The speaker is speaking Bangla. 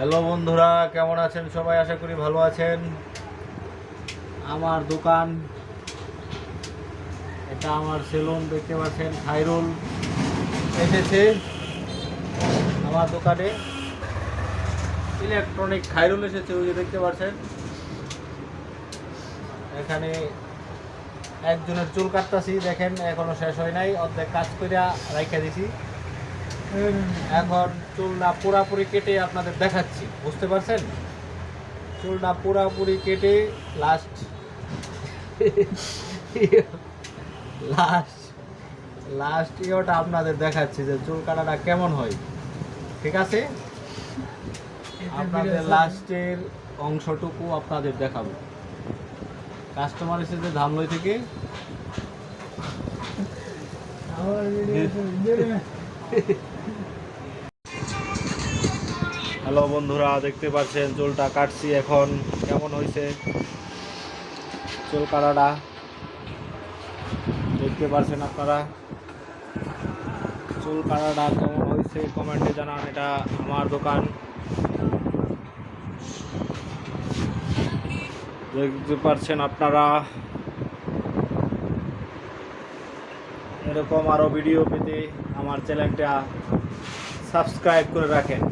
হ্যালো বন্ধুরা, কেমন আছেন সবাই? আশা করি ভালো আছেন। আমার দোকান, এটা আমার সেলুন, দেখতে পাচ্ছেন খাইরুল এসেছে আমার দোকানে। ইলেকট্রনিক খাইরুল এসেছে, ওই যে দেখতে পাচ্ছেন। এখানে একজনের চুল কাটতাছি, দেখেন, এখনও শেষ হয় নাই, অর্ধেক কাজ করে রাইখা দিছি। এখন চুলটা পুরাপুরি কেটে আপনাদের দেখাচ্ছি, বুঝতে পারছেন? চুলটা পুরাপুরি কেটে লাস্ট লাস্ট লাস্ট ইয়েটা আপনাদের দেখাচ্ছি যে চুল কাটাটা কেমন হয়। ঠিক আছে? আপনাদের লাস্টের অংশটুকু আপনাদের দেখাবো। কাস্টমার এসেছে ধামলই থেকে হ্যালো বন্ধুরা, দেখতে পাচ্ছেন চুলটা কাটছি এখন। কেমন হয়েছে চুল কাটাটা? দেখতে পাচ্ছেন আপনারা? চুল কাটাটা কেমন হয়েছে কমেন্টে জানান, এটা আমার দোকান। দেখতে পাচ্ছেন আপনারা? এরকম আরও ভিডিও পেতে আমার চ্যানেলটা সাবস্ক্রাইব করে রাখেন।